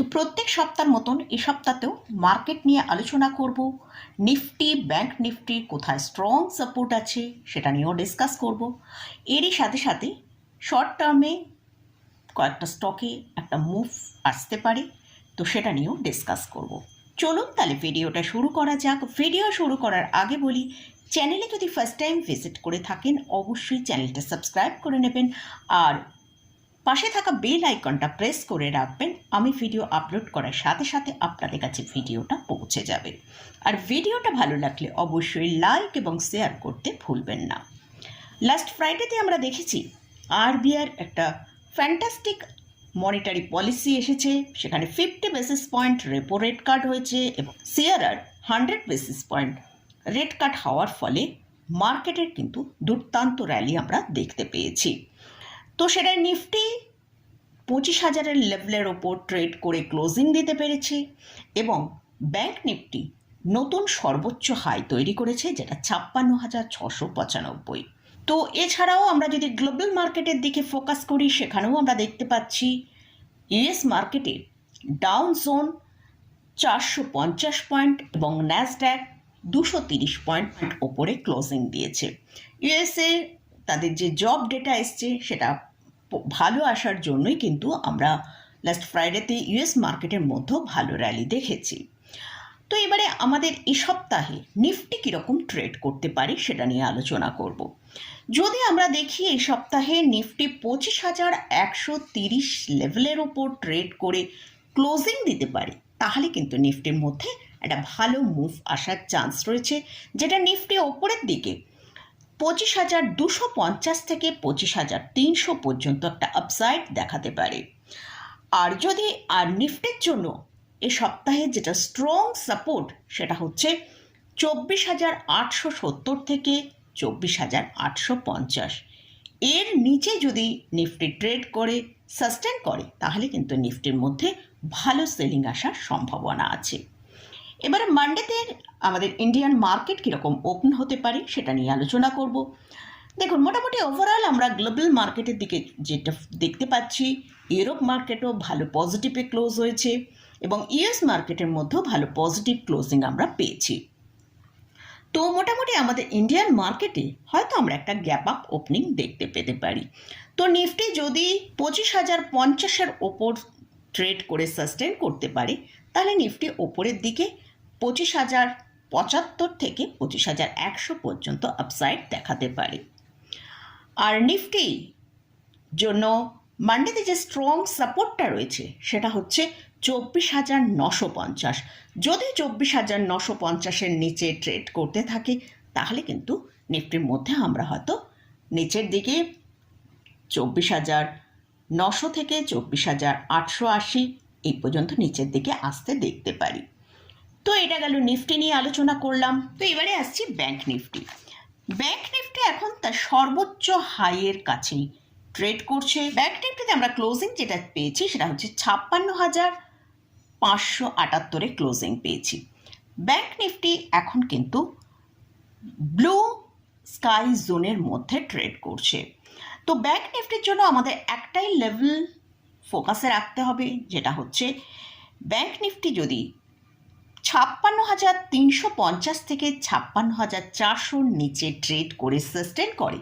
তো প্রত্যেক সপ্তাহের মতন এই সপ্তাহতেও মার্কেট নিয়ে আলোচনা করব। নিফটি, ব্যাংক নিফটি, কোথায় স্ট্রং সাপোর্ট আছে সেটা নিয়েও ডিসকাস করব। এরই সাথে সাথে শর্ট টার্মে কয়েকটা স্টকে একটা মুভ আসতে পারে, তো সেটা নিয়েও ডিসকাস করব। চলুন তাহলে ভিডিওটা শুরু করা যাক। ভিডিও শুরু করার আগে বলি চ্যানেলে যদি ফার্স্ট টাইম ভিজিট করে থাকেন, অবশ্যই চ্যানেলটা সাবস্ক্রাইব করে নেবেন। আর পাশে থাকা বেল আইকনটা প্রেস করে রাখবেন। আমি ভিডিও আপলোড করার সাথে সাথে আপনাদের কাছে ভিডিওটা পৌঁছে যাবে। আর ভিডিওটা ভালো লাগলে অবশ্যই লাইক এবং শেয়ার করতে ভুলবেন না। লাস্ট ফ্রাইডেতে আমরা দেখেছি, আরবিআর একটা ফ্যান্টাস্টিক মনিটারি পলিসি এসেছে। সেখানে fifty basis point repo rate cut হয়েছে এবং CRR hundred basis point rate cut হওয়ার ফলে মার্কেটের কিন্তু দুর্দান্ত র্যালি আমরা দেখতে পেয়েছি। তো সেটা নিফটি পঁচিশ হাজারের লেভেলের ওপর ট্রেড করে ক্লোজিং দিতে পেরেছে এবং ব্যাংক নিফটি নতুন সর্বোচ্চ হাই তৈরি করেছে, যেটা ছাপ্পান্ন হাজার ছশো পঁচানব্বই। তো এছাড়াও আমরা যদি গ্লোবাল মার্কেটের দিকে ফোকাস করি, সেখানেও আমরা দেখতে পাচ্ছি ইউএস মার্কেটে ডাউন জোন চারশো পঞ্চাশ পয়েন্ট এবং ন্যাসড্যাক দুশো তিরিশ পয়েন্ট ওপরে ক্লোজিং দিয়েছে। ইউএসএ তাদের যে জব ডেটা এসছে, সেটা ভালো আসার জন্যই কিন্তু আমরা লাস্ট ফ্রাইডেতে ইউএস মার্কেটের মধ্যেও ভালো র্যালি দেখেছি। তো এবারে আমাদের এই সপ্তাহে নিফটি কীরকম ট্রেড করতে পারি সেটা নিয়ে আলোচনা করব। যদি আমরা দেখি এই সপ্তাহে নিফটি পঁচিশ হাজার একশো তিরিশ লেভেলের ওপর ট্রেড করে ক্লোজিং দিতে পারে, তাহলে কিন্তু নিফটির মধ্যে একটা ভালো মুভ আসার চান্স রয়েছে, যেটা নিফটি ওপরের দিকে পঁচিশ হাজার দুশো পঞ্চাশ থেকে পঁচিশ হাজার তিনশো পর্যন্ত একটা আপসাইড দেখাতে পারে। আর যদি, আর নিফটির জন্য এ সপ্তাহে যেটা স্ট্রং সাপোর্ট সেটা হচ্ছে চব্বিশ হাজার আটশো সত্তর থেকে চব্বিশ হাজার আটশো পঞ্চাশ। এর নিচে যদি নিফটি ট্রেড করে সাস্টেন করে, তাহলে কিন্তু নিফটির মধ্যে ভালো সেলিং আসার সম্ভাবনা আছে। এবারে মানডেতে আমাদের ইন্ডিয়ান মার্কেট কীরকম ওপেন হতে পারে সেটা নিয়ে আলোচনা করব। দেখুন, মোটামুটি ওভারঅল আমরা গ্লোবাল মার্কেটের দিকে যেটা দেখতে পাচ্ছি ইউরোপ মার্কেটও ভালো পজিটিভে ক্লোজ হয়েছে এবং ইউএস মার্কেটের মধ্যেও ভালো পজিটিভ ক্লোজিং আমরা পেয়েছি। তো মোটামুটি আমাদের ইন্ডিয়ান মার্কেটে হয়তো আমরা একটা গ্যাপ আপ ওপেনিং দেখতে পেতে পারি। তো নিফটি যদি পঁচিশ হাজার পঞ্চাশের ওপর ট্রেড করে সাস্টেন করতে পারে, তাহলে নিফটি ওপরের দিকে পঁচিশ হাজার, পঁচাত্তর থেকে পঁচিশ হাজার একশো পর্যন্ত আপসাইড দেখাতে পারে। আর নিফটি জন্য মান্ডেতে যে স্ট্রং সাপোর্টটা রয়েছে, সেটা হচ্ছে চব্বিশ হাজার নশো পঞ্চাশ। যদি চব্বিশ হাজার নশো পঞ্চাশের নিচে ট্রেড করতে থাকে, তাহলে কিন্তু নিফটির মধ্যে আমরা হয়তো নিচের দিকে চব্বিশ হাজার নশো থেকে চব্বিশ হাজার আটশো আশি এই পর্যন্ত নিচের দিকে আসতে দেখতে পারি। তো এটা গেল নিফটি নিয়ে আলোচনা করলাম। তো এবারে আসছি ব্যাংক নিফটি। ব্যাংক নিফটি এখন তার সর্বোচ্চ হাইয়ের কাছেই। ট্রেড করছে। ব্যাংক নিফটিতে আমরা ক্লোজিং যেটা পেয়েছি সেটা হচ্ছে ছাপ্পান্ন হাজার পাঁচশো আটাত্তরে ক্লোজিং পেয়েছি। ব্যাংক নিফটি এখন কিন্তু ব্লু স্কাই জোনের মধ্যে ট্রেড করছে। তো ব্যাংক নিফটির জন্য আমাদের একটাই লেভেল ফোকাসে রাখতে হবে, যেটা হচ্ছে ব্যাংক নিফটি যদি ছাপ্পান্ন হাজার তিনশো পঞ্চাশ থেকে ছাপ্পান্ন হাজার চারশোর নিচে ট্রেড করে সাস্টেন করে,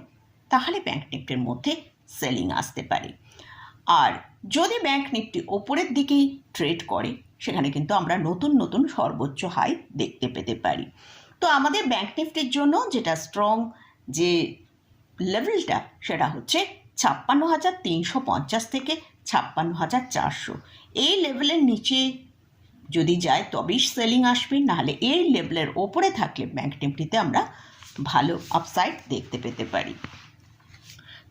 তাহলে ব্যাংক নিফটির মধ্যে সেলিং আসতে পারে। আর যদি ব্যাংক নিফটি ওপরের দিকেই ট্রেড করে, সেখানে কিন্তু আমরা নতুন নতুন সর্বোচ্চ হাই দেখতে পেতে পারি। তো আমাদের ব্যাংক নিফটির জন্য যেটা স্ট্রং যে লেভেলটা সেটা হচ্ছে ছাপ্পান্ন হাজার তিনশো পঞ্চাশ থেকে ছাপ্পান্ন হাজার চারশো। এই লেভেলের নিচে যদি যায় তবেই সেলিং আসবে, নাহলে এই লেভেলের ওপরে থাকলে ব্যাঙ্ক নিফটিতে আমরা ভালো আপসাইড দেখতে পেতে পারি।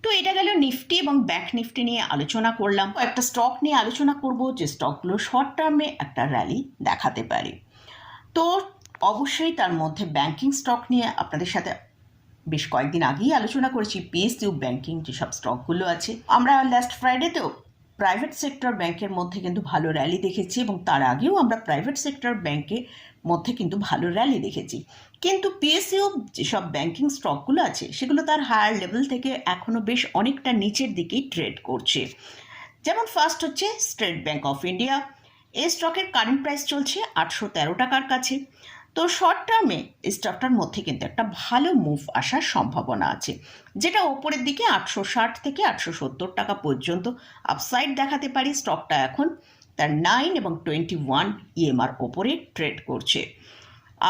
তো এটা গেল নিফটি এবং ব্যাক নিফটি নিয়ে আলোচনা করলাম। একটা স্টক নিয়ে আলোচনা করব, যে স্টকগুলো শর্ট টার্মে একটা র্যালি দেখাতে পারে। তো অবশ্যই তার মধ্যে ব্যাংকিং স্টক নিয়ে আপনাদের সাথে বেশ কয়েকদিন আগেই আলোচনা করেছি। পিএসইউ ব্যাংকিং যেসব স্টকগুলো আছে। আমরা লাস্ট ফ্রাইডেতেও প্রাইভেট সেক্টর ব্যাংকের মধ্যে কিন্তু ভালো র্যালি দেখেছি এবং তার আগেও আমরা প্রাইভেট সেক্টর ব্যাংকের মধ্যে কিন্তু ভালো র্যালি দেখেছি। কিন্তু পিএসইউ যেসব ব্যাংকিং স্টকগুলো আছে, সেগুলো তার হায়ার লেভেল থেকে এখনও বেশ অনেকটা নিচের দিকেই ট্রেড করছে। যেমন ফার্স্ট হচ্ছে স্টেট ব্যাংক অফ ইন্ডিয়া এই স্টকের কারেন্ট প্রাইস চলছে আটশো তেরো টাকার কাছে। তো শর্ট টার্মে স্টকটার মধ্যে কিন্তু একটা ভালো মুভ আসার সম্ভাবনা আছে। যেটা ওপরের দিকে আটশো ষাট থেকে আটশো সত্তর টাকা পর্যন্ত আপসাইড দেখাতে পারি স্টকটা এখন। তার নাইন এবং টোয়েন্টি ওয়ান ইএমআর ওপরে ট্রেড করছে।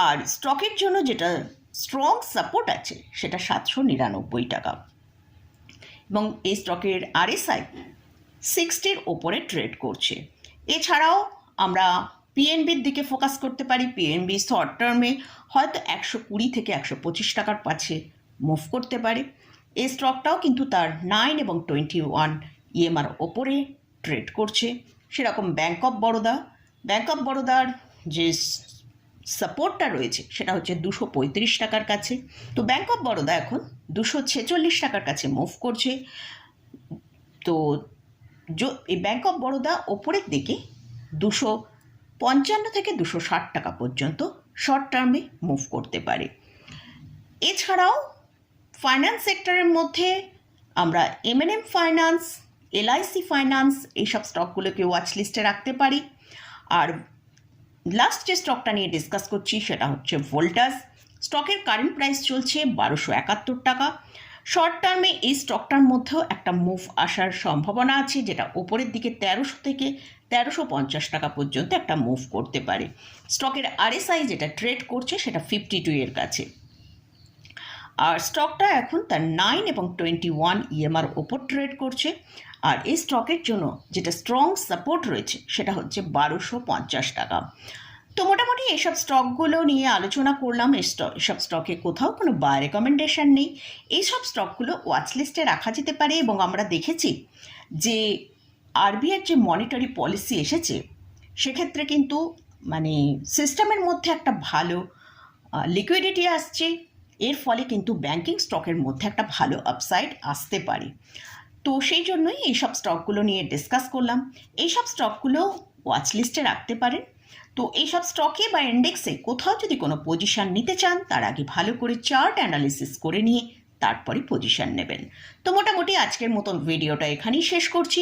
আর স্টকের জন্য যেটা স্ট্রং সাপোর্ট আছে, সেটা সাতশো নিরানব্বই টাকা। এবং এই স্টকের আরএসআই সিক্সটির ওপরে ট্রেড করছে। এছাড়াও আমরা পিএনবির দিকে ফোকাস করতে পারি পিএনবি শর্ট টার্মে হয়তো একশো কুড়ি থেকে একশো পঁচিশ টাকার পাছে মুভ করতে পারে। এই স্টকটাও কিন্তু তার নাইন এবং টোয়েন্টি ওয়ান ইএমআর ওপরে ট্রেড করছে। সেরকম bank of Baroda bank of বরোদার যে সাপোর্টটা রয়েছে, সেটা হচ্ছে দুশো পঁয়ত্রিশ টাকার কাছে। তো ব্যাঙ্ক অফ বরোদা এখন দুশো ছেচল্লিশ টাকার কাছে মুভ করছে। তো এই ব্যাঙ্ক অফ বরোদা ওপরের দিকে দুশো পঞ্চান্ন থেকে দুশো ষাট টাকা পর্যন্ত শর্ট টার্মে মুভ করতে পারে। এছাড়াও ফাইন্যান্স সেক্টরের মধ্যে আমরা এমএনএম ফাইন্যান্স এলআইসি ফাইন্যান্স এইসব স্টকগুলোকে ওয়াচ লিস্টে রাখতে পারি। আর লাস্ট যে স্টকটা নিয়ে ডিসকাস করছি সেটা হচ্ছে ভোল্টাস স্টকের কারেন্ট প্রাইস চলছে বারোশো একাত্তর টাকা। শর্ট টার্মে এই স্টকটার মধ্যেও একটা মুভ আসার সম্ভাবনা আছে, যেটা ওপরের দিকে তেরোশো থেকে তেরোশো পঞ্চাশ টাকা পর্যন্ত একটা মুভ করতে পারে। স্টকের আরএসআই যেটা ট্রেড করছে সেটা ফিফটি টু এর কাছে। আর স্টকটা এখন তার নাইন এবং টোয়েন্টি ওয়ান ইএমআর ওপর ট্রেড করছে। আর এই স্টকের জন্য যেটা স্ট্রং সাপোর্ট রয়েছে সেটা হচ্ছে বারোশো পঞ্চাশ টাকা। তো মোটামুটি এসব স্টকগুলো নিয়ে আলোচনা করলাম। এসব স্টকে কোথাও কোনো বাই রেকমেন্ডেশন নেই। এইসব স্টকগুলো ওয়াচ লিস্টে রাখা যেতে পারে এবং আমরা দেখেছি যে আরবিআইয়ের যে মনিটারি পলিসি এসেছে, সেক্ষেত্রে কিন্তু মানে সিস্টেমের মধ্যে একটা ভালো লিকুইডিটি আসছে। এর ফলে কিন্তু ব্যাংকিং স্টকের মধ্যে একটা ভালো আপসাইড আসতে পারে। তো সেই জন্যই এইসব স্টকগুলো নিয়ে ডিসকাস করলাম। এইসব স্টকগুলো ওয়াচ লিস্টে রাখতে পারেন। তো এইসব স্টকে বা ইন্ডেক্সে কোথাও যদি কোনো পজিশন নিতে চান, তার আগে ভালো করে চার্ট অ্যানালিসিস করে নিয়ে তারপরে পজিশন নেবেন। তো মোটামুটি আজকের মতন ভিডিওটা এখানেই শেষ করছি।